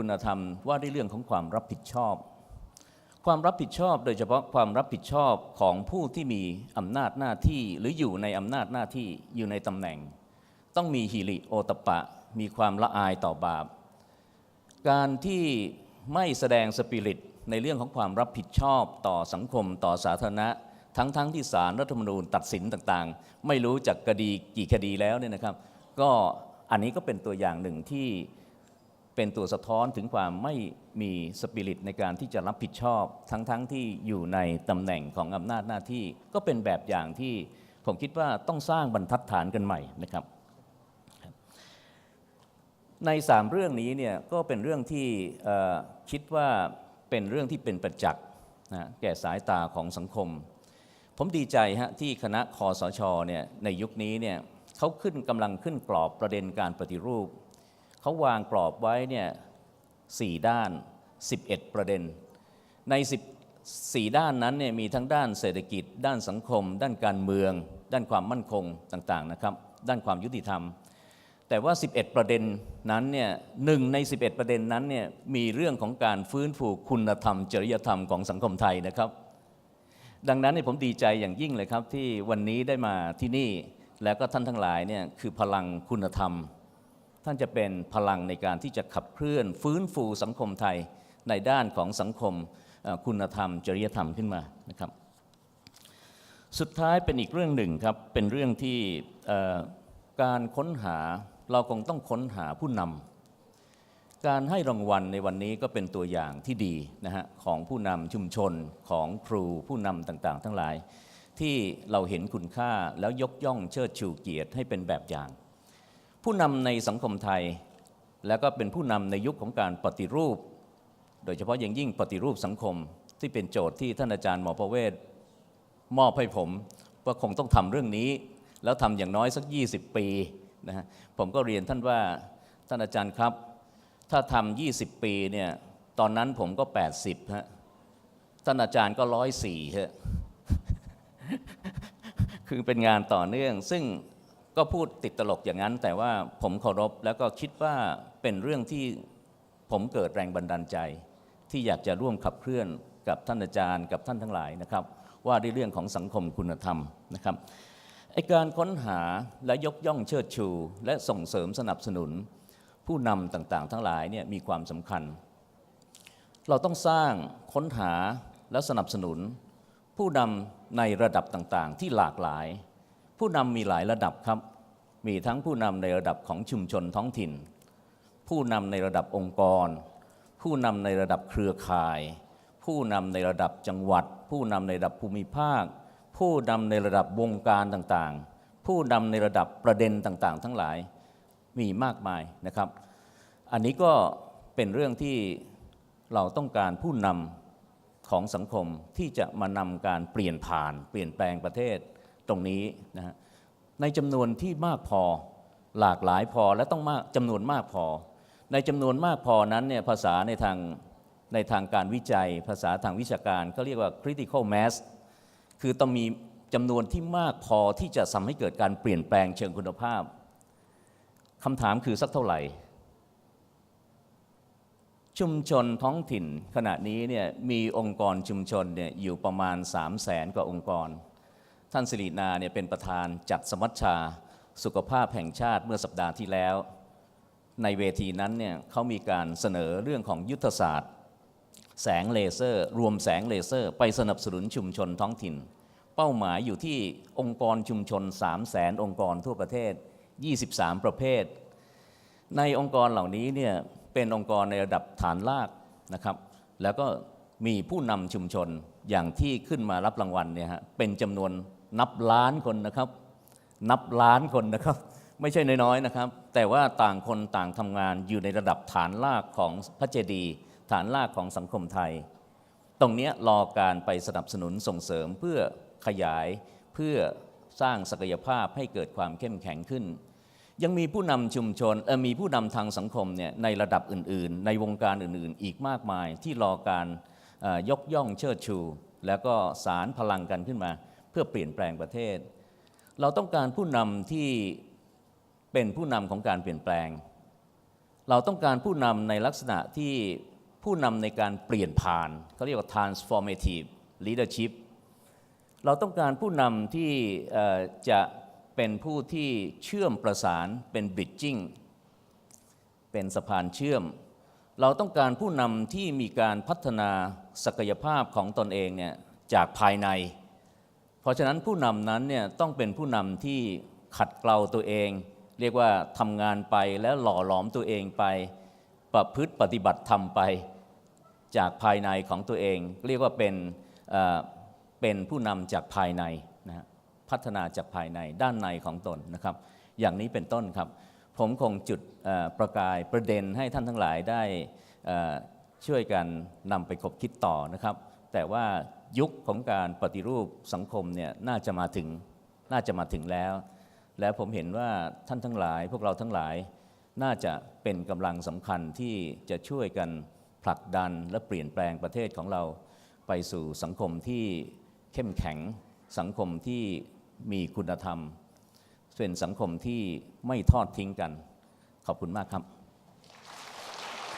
คุณธรรมว่าด้วยเรื่องของความรับผิดชอบ ความรับผิดชอบโดยเฉพาะความรับผิดชอบของผู้ที่มีอำนาจหน้าที่หรืออยู่ในอำนาจหน้าที่อยู่ในตำแหน่ง ต้องมีฮิริโอตปะ มีความละอายต่อบาป การที่ไม่แสดงสปิริตในเรื่องของความรับผิดชอบต่อสังคมต่อสาธารณะ ทั้งๆทที่ศาลรัฐธรรมนูญตัดสินต่างๆ ไม่รู้จักคดีกี่คดีแล้วเนี่ยนะครับ ก็อันนี้ก็เป็นตัวอย่างหนึ่งที่ เป็นตัวสะท้อนถึงความไม่มีสปิริตในการที่จะรับผิดชอบ ทั้งๆทที่อยู่ในตำแหน่งของอำนาจหน้าที่ ก็เป็นแบบอย่างที่ผมคิดว่าต้องสร้างบรรทัดฐานกันใหม่นะครับ ในสามเรื่องนี้เนี่ยก็เป็นเรื่องที่คิดว่าเป็นเรื่องที่เป็นประจักษ์นะแก่สายตาของสังคม ผมดีใจฮะที่คณะคอสชเนี่ยในยุคนี้เนี่ยเขาขึ้นกำลังขึ้นกรอบประเด็นการปฏิรูป เขาวางกรอบไว้เนี่ยสี่ด้าน 11 ประเด็น ใน 14 ด้านนั้นเนี่ยมีทั้งด้านเศรษฐกิจ ด้านสังคม ด้านการเมือง ด้านความมั่นคงต่างๆนะครับ ด้านความยุติธรรม แต่ว่า 11 ประเด็นนั้นเนี่ยหนึ่งใน 11 ประเด็นนั้นเนี่ยมีเรื่องของการฟื้นฟูคุณธรรม จริยธรรมของสังคมไทยนะครับ ดังนั้นผมดีใจอย่างยิ่งเลยครับที่วันนี้ได้มาที่นี่แล้วก็ท่านทั้งหลายเนี่ยคือพลังคุณธรรม ท่านจะเป็นพลังในการที่จะขับเคลื่อน ฟื้นฟูสังคมไทยในด้านของสังคมคุณธรรม จริยธรรมขึ้นมานะครับ สุดท้ายเป็นอีกเรื่องหนึ่งครับ เป็นเรื่องที่การค้นหาเราคงต้องค้นหาผู้นำการให้รางวัลในวันนี้ก็เป็นตัวอย่างที่ดีนะฮะของผู้นำชุมชนของครูผู้นำต่างๆ ทั้งหลาย ที่เราเห็นคุณค่าแล้วยกย่องเชิดชูเกียรติให้เป็นแบบอย่าง ผู้นำในสังคมไทย แล้วก็เป็นผู้นำในยุคของการปฏิรูป โดยเฉพาะอย่างยิ่งปฏิรูปสังคมที่เป็นโจทย์ที่ท่านอาจารย์หมอประเวศมอบให้ผม ว่าคงต้องทำเรื่องนี้ แล้วทำอย่างน้อยสัก 20 ปีนะฮะผมก็เรียนท่านว่าท่านอาจารย์ครับ ถ้าทำ20 ปีเนี่ยตอนนั้นผมก็ 80ฮะท่านอาจารย์ก็ร้อยสี่ฮะคือเป็นงานต่อเนื่อง ซึ่ง ก็พูดติดตลกอย่างนั้น แต่ว่าผมเคารพแล้วก็คิดว่าเป็นเรื่องที่ผมเกิดแรงบันดาลใจ ที่อยากจะร่วมขับเคลื่อนกับท่านอาจารย์กับท่านทั้งหลายนะครับ ว่าด้วยเรื่องของสังคมคุณธรรมนะครับไอการค้นหาและยกย่องเชิดชู และส่งเสริมสนับสนุน ผู้นำต่างๆ ทั้งหลายเนี่ยมีความสำคัญ เราต้องสร้างค้นหาและสนับสนุน ผู้นำในระดับต่างๆ ที่หลากหลาย ผู้นำมีหลายระดับครับ มีทั้งผู้นำในระดับของชุมชนท้องถิ่น ผู้นำในระดับองค์กร ผู้นำในระดับเครือข่าย ผู้นำในระดับจังหวัด ผู้นำในระดับภูมิภาค ผู้นำในระดับวงการต่างๆ ผู้นำในระดับประเด็นต่างๆ ทั้งหลายมีมากมายนะครับ อันนี้ก็เป็นเรื่องที่เราต้องการผู้นำของสังคมที่จะมานำการเปลี่ยนผ่าน เปลี่ยนแปลงประเทศ ตรงนี้นะฮะในจำนวนที่มากพอหลากหลายพอและต้องมากจำนวนมากพอ ในจำนวนมากพอนั้นเนี่ยภาษาในทางในทางการวิจัย ภาษาทางวิชาการเขาเรียกว่า critical mass คือต้องมีจำนวนที่มากพอที่จะทำให้เกิดการเปลี่ยนแปลงเชิงคุณภาพคำถามคือสักเท่าไหร่ ชุมชนท้องถิ่นขณะนี้เนี่ยมีองค์กรชุมชนเนี่ยอยู่ประมาณ 3 0 0แสนกว่าองค์กร ท่านสิรินาเนี่ยเป็นประธานจัดสมัชชาสุขภาพแห่งชาติเมื่อสัปดาห์ที่แล้ว ในเวทีนั้นเนี่ยเขามีการเสนอเรื่องของยุทธศาสตร์ แสงเลเซอร์ รวมแสงเลเซอร์ ไปสนับสนุนชุมชนท้องถิ่น เป้าหมายอยู่ที่องค์กรชุมชน 3 0 0แสนองค์กรทั่วประเทศ 23 ประเภท ในองค์กรเหล่านี้เนี่ยเป็นองค์กรในระดับฐานรากนะครับ แล้วก็มีผู้นำชุมชนอย่างที่ขึ้นมารับรางวัลเนี่ยฮะเป็นจำนวน นับล้านคนนะครับ นับล้านคนนะครับ ไม่ใช่น้อยๆนะครับ แต่ว่าต่างคนต่างทำงานอยู่ในระดับฐานรากของพระเจดีย์ฐานรากของสังคมไทย ตรงนี้รอการไปสนับสนุนส่งเสริมเพื่อขยายเพื่อสร้างศักยภาพให้เกิดความเข้มแข็งขึ้น ยังมีผู้นำชุมชนเออมีผู้นำทางสังคมเนี่ยในระดับอื่น ๆ ในวงการอื่น ๆ อีกมากมายที่รอการยกย่องเชิดชู แล้วก็สารพลังกันขึ้นมา เพื่อเปลี่ยนแปลงประเทศ เราต้องการผู้นำที่เป็นผู้นำของการเปลี่ยนแปลง เราต้องการผู้นำในลักษณะที่ผู้นำในการเปลี่ยนผ่านเขาเรียกว่า transformative leadership เราต้องการผู้นำที่จะเป็นผู้ที่เชื่อมประสานเป็น bridging เป็นสะพานเชื่อม เราต้องการผู้นำที่มีการพัฒนาศักยภาพของตนเองเนี่ยจากภายใน เพราะฉะนั้นผู้นำนั้นเนี่ยต้องเป็นผู้นำที่ขัดเกลาตัวเอง เรียกว่าทำงานไปแล้วหล่อหลอมตัวเองไป ประพฤติปฏิบัติธรรมไป จากภายในของตัวเอง เรียกว่าเป็นเป็นผู้นำจากภายในนะพัฒนาจากภายในด้านในของตนนะครับ อย่างนี้เป็นต้นครับ ผมคงจุดประกายประเด็นให้ท่านทั้งหลายได้ช่วยกันนำไปคบคิดต่อนะครับ แต่ว่า ยุคของการปฏิรูปสังคมเนี่ยน่าจะมาถึงน่าจะมาถึงแล้ว แล้วผมเห็นว่าท่านทั้งหลาย พวกเราทั้งหลายน่าจะเป็นกำลังสำคัญที่จะช่วยกันผลักดันและเปลี่ยนแปลงประเทศของเรา ไปสู่สังคมที่เข้มแข็ง สังคมที่มีคุณธรรมเป็นสังคมที่ไม่ทอดทิ้งกัน ขอบคุณมากครับ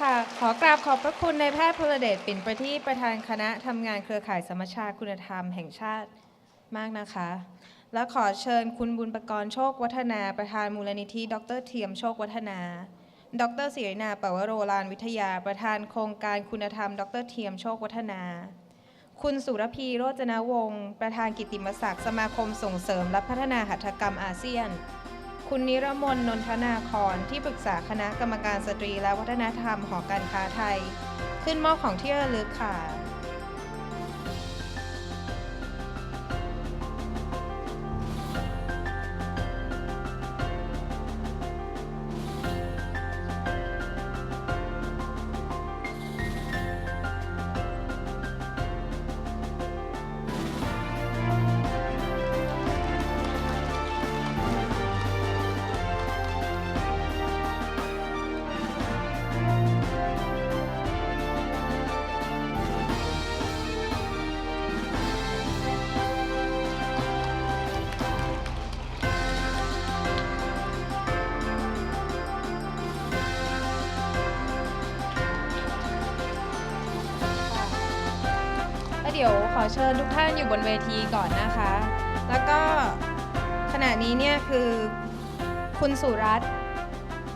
ค่ะขอกราบขอบพระคุณในแพทย์พลเดชปิ่นประทีปประธานคณะทำงานเครือข่ายสมชาคุณธรรมแห่งชาติมากนะคะ และขอเชิญคุณบุญประกรณ์โชควัฒนาประธานมูลนิธิ ดรเทียมโชควัฒนา ดรศิรินาปวโรลานวิทยาประธานโครงการคุณธรรม ดรเทียมโชควัฒนา คุณสุรพีโรจนวงศ์ประธานกิติมศักดิ์สมาคมส่งเสริมและพัฒนาหัตถกรรมอาเซียน คุณนิรมนนนทนาครที่ปรึกษาคณะกรรมการสตรีและวัฒนธรรมหอการค้าไทย ขึ้นมอบของที่ระลึกค่ะ ดี๋ยวขอเชิญทุกท่านอยู่บนเวทีก่อนนะคะ แล้วก็ขณะนี้เนี่ยคือคุณสุรัตน์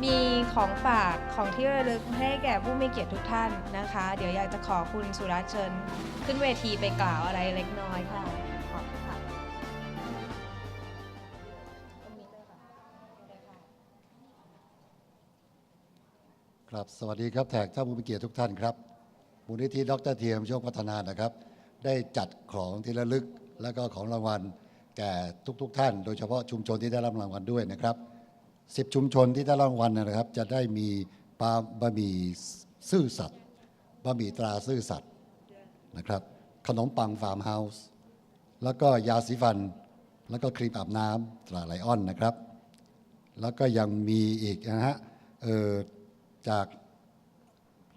มีของฝากของที่ระลึกให้แก่ผู้มีเกียรติทุกท่านนะคะ เดี๋ยวอยากจะขอคุณสุรัตน์เชิญขึ้นเวทีไปกล่าวอะไรเล็กน้อยค่ะขอบคุณค่ะครับสวัสดีครับแขกท่านผู้มีเกียรติทุกท่านครับมูลนิธิดรเทียมโชคพัฒนานะครับ ได้จัดของที่ระลึกและก็ของรางวัลแก่ทุกๆทท่าน โดยเฉพาะชุมชนที่ได้รับรางวัลด้วยนะครับ10ชุมชนที่ได้รางวัลนะครับ จะได้มีปลาบะหมี่ซื่อสัตย์บะหมี่ตราซื่อสัตย์นะครับ ขนมปังฟาร์มเฮาส์แล้วก็ยาสีฟัน แล้วก็ครีมอาบน้ำตราไลออนนะครับ แล้วก็ยังมีอีกนะฮะเออจาก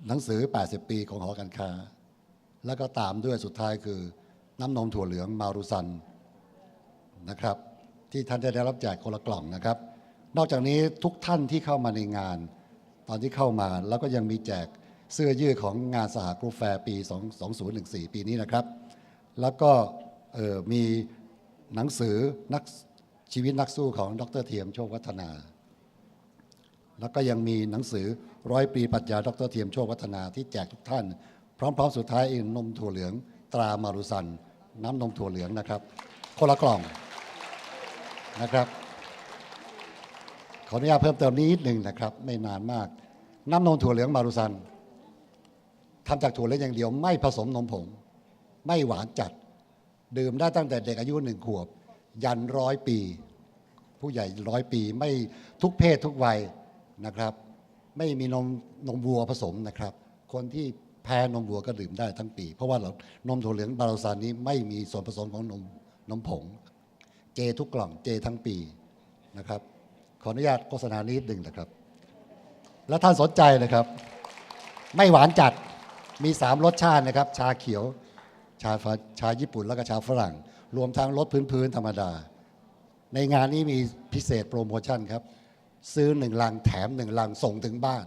หนังสือ 80 ปีของหอการค้า แล้วก็ตามด้วยสุดท้ายคือน้ำนมถั่วเหลืองมารุซันนะครับ ที่ท่านจะได้รับแจกคนละกล่องนะครับ นอกจากนี้ทุกท่านที่เข้ามาในงาน ตอนที่เข้ามาแล้วก็ยังมีแจกเสื้อยืดของงานสหกรุ๊ปแฟร์ปี 2014 ปีนี้นะครับ แล้วก็มีหนังสือนักชีวิตนักสู้ของดรเทียมโชควัฒนา แล้วก็ยังมีหนังสือร้อยปีปรัชญาดรเทียมโชควัฒนาที่แจกทุกท่าน พร้อมๆ สุดท้ายเองนมถั่วเหลืองตรามารุซัน น้ำนมถั่วเหลืองนะครับ คนละกล่องนะครับ ขออนุญาตเพิ่มเติมนิดหนึ่งนะครับ ไม่นานมาก น้ำนมถั่วเหลืองมารุซันทำจากถั่วเหลืองอย่างเดียวไม่ผสมนมผง ไม่หวานจัด ดื่มได้ตั้งแต่เด็กอายุหนึ่งขวบ ยันร้อยปี ผู้ใหญ่ร้อยปีไม่ทุกเพศทุกวัยนะครับ ไม่มีนมนมวัวผสมนะครับ คนที่ พ้นมวัวก็ดื่มได้ทั้งปี เพราะว่าเรานมถั่วเหลืองบาราซานนี้ไม่มีส่วนผสมของนมนมผง เจทุกกล่องเจทั้งปีนะครับ ขออนุญาตโฆษณานิดหนึ่งนะครับ แล้วท่านสนใจนะครับ ไม่หวานจัดมีสามรสชาตินะครับ ชาเขียวชาชาญี่ปุ่นแล้วก็ชาฝรั่ง รวมทั้งรสพื้นๆธรรมดา ในงานนี้มีพิเศษโปรโมชั่นครับ ซื้อหนึ่งลังแถมหนึ่งลังส่งถึงบ้าน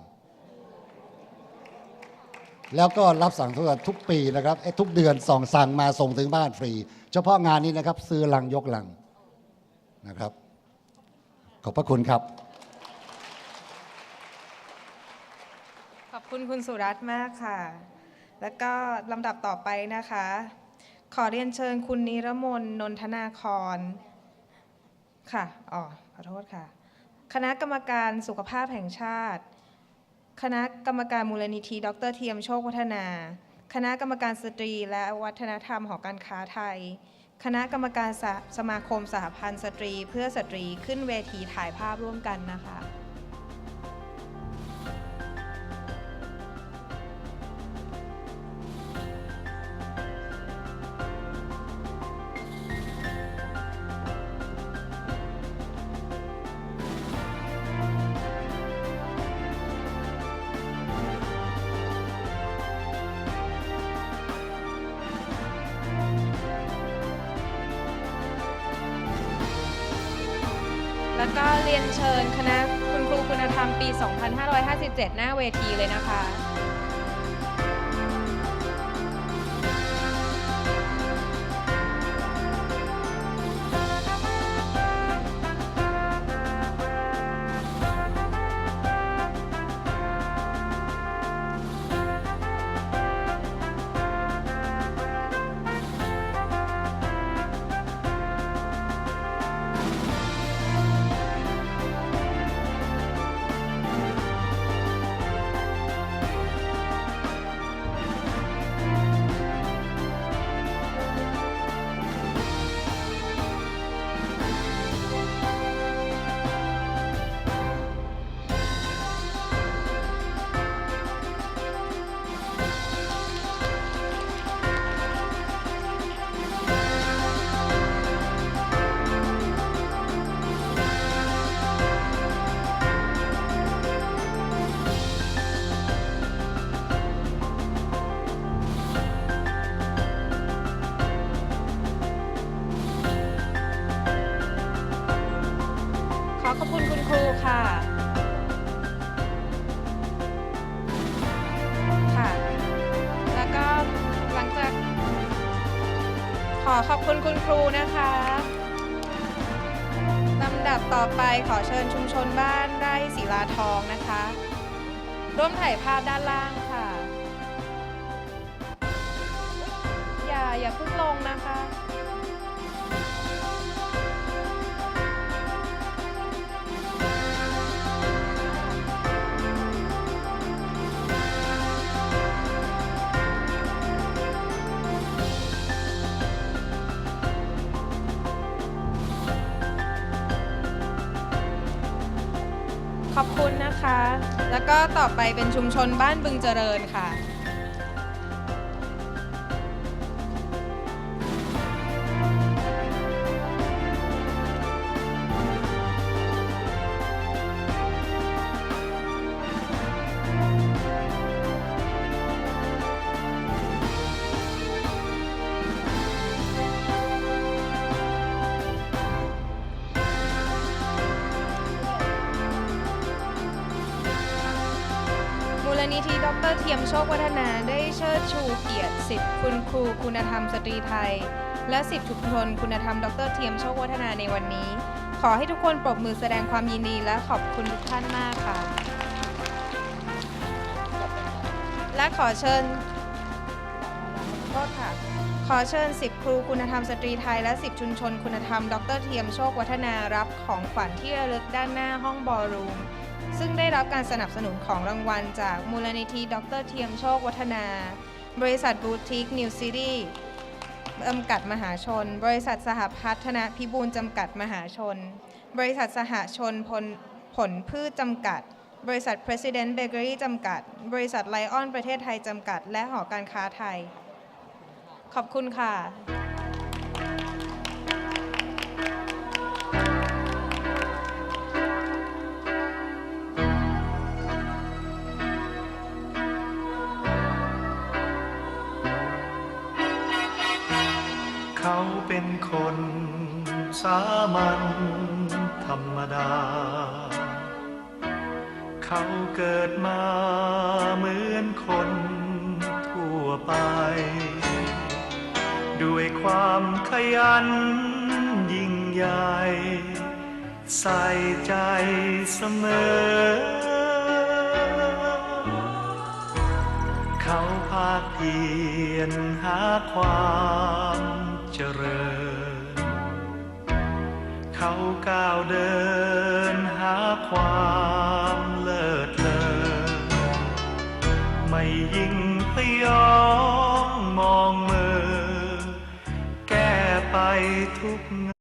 แล้วก็รับสั่งทุกทุกปีนะครับทุกเดือนส่องสั่งมาส่งถึงบ้านฟรี เฉพาะงานนี้นะครับ ซื้อลังยกลังนะครับ ขอบพระคุณครับ ขอบคุณคุณสุรัตน์มากค่ะ แล้วก็ลำดับต่อไปนะคะ ขอเรียนเชิญคุณนิรมนนนทนาครค่ะอ๋อขอโทษค่ะ คณะกรรมการสุขภาพแห่งชาติ คณะกรรมการมูลนิธิดรเทียมโชควัฒนา คณะกรรมการสตรีและวัฒนธรรมหอการค้าไทย คณะกรรมการสสมาคมสหพันธ์สตรี เพื่อสตรีขึ้นเวทีถ่ายภาพร่วมกันนะคะ เรียนเชิญคณะคุณครูคุณธรรมปี 2557 หน้าเวทีเลยนะคะ ทองนะคะ ร่วมถ่ายภาพด้านล่างค่ะ อย่าอย่าเพิ่งลงนะคะ ขอบคุณนะคะ แล้วก็ต่อไปเป็นชุมชนบ้านบึงเจริญค่ะ ลนิธิดรเทียมโชควัฒนาได้เชิดชูเกียรติสิทธิ์คุณครูคุณธรรมสตรีไทย และสิทธิชุมชนคุณธรรมดรเทียมโชควัฒนาในวันนี้ ขอให้ทุกคนปรบมือแสดงความยินดีและขอบคุณทุกท่านมากค่ะ และขอเชิญโทษค่ะ ขอเชิญสิบครูคุณธรรมสตรีไทยและสิบชุมชนคุณธรรม ดรเทียมโชควัฒนารับของขวัญที่ระลึกด้านหน้าห้องบอลรูม ซึ่งได้รับการสนับสนุนของรางวัลจากมูลนิธิดรเทียมโชควัฒนา บริษัทบูติกนิวซิตี้จำกัดมหาชน บริษัทสหพัฒนพิบูลจำกัดมหาชน บริษัทสหชนผลผลพืชจำกัด บริษัท President Bakery จำกัด บริษัทไลออนประเทศไทยจำกัด และหอการค้าไทย ขอบคุณค่ะ เขาเป็นคนสามัญธรรมดา เขาเกิดมาเหมือนคน ความขยันยิ่งใหญ่ ใส่ใจเสมอ เขาภาคเพียรหาความเจริญ เขาก้าวเดินหาความ อ